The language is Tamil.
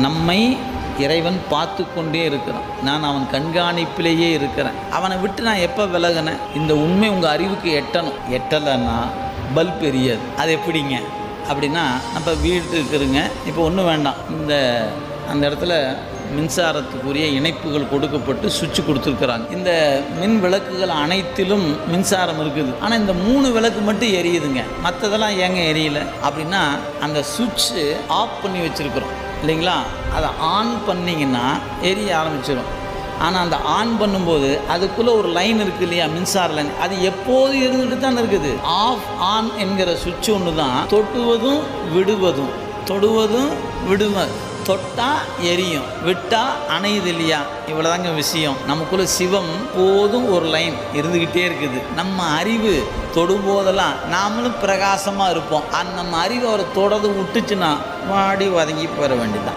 நம்மை இறைவன் பார்த்து கொண்டே இருக்கிறான். நான் அவன் கண்காணிப்பிலேயே இருக்கிறேன். அவனை விட்டு நான் எப்போ விலகினேன்? இந்த உண்மை உங்கள் அறிவுக்கு எட்டணும். எட்டலைன்னா பல்ப் எரியாது அது எப்படிங்க? அப்படின்னா நம்ம வீட்டு இருக்குதுங்க இப்போ ஒன்றும் வேண்டாம். இந்த அந்த இடத்துல மின்சாரத்துக்குரிய இணைப்புகள் கொடுக்கப்பட்டு சுவிட்ச் கொடுத்துருக்குறாங்க. இந்த மின் விளக்குகள் அனைத்திலும் மின்சாரம் இருக்குது. ஆனால் இந்த மூணு விளக்கு மட்டும் எரியுதுங்க. மற்றதெல்லாம் ஏங்க எரியல? அப்படின்னா அந்த சுவிட்சு ஆஃப் பண்ணி வச்சுருக்குறோம். இல்லைங்களா? அதை ஆன் பண்ணிங்கன்னா எரிய ஆரம்பிச்சிடும் ஆனால் அந்த ஆன் பண்ணும்போது அதுக்குள்ளே ஒரு லைன் இருக்குது இல்லையா? மின்சார லைன் அது எப்போது இருந்துட்டு தான் இருக்குது. ஆஃப் ஆன் என்கிற சுவிட்ச் ஒன்று தான் தொட்டுவதும் விடுவதும். தொடுவதும் விடுவது தொட்டா எரியும் விட்டா அணையுது இல்லையா? இவ்வளோதாங்க விஷயம். நமக்குள்ள சிவம் போதும் ஒரு லைன் இருந்துக்கிட்டே இருக்குது. நம்ம அறிவு தொடும்போதெல்லாம் நாமளும் பிரகாசமாக இருப்போம். அந்த நம்ம அறிவு அவரை தொடர்ந்து விட்டுச்சுன்னா வாடி வதங்கி போயிட வேண்டியதுதான்.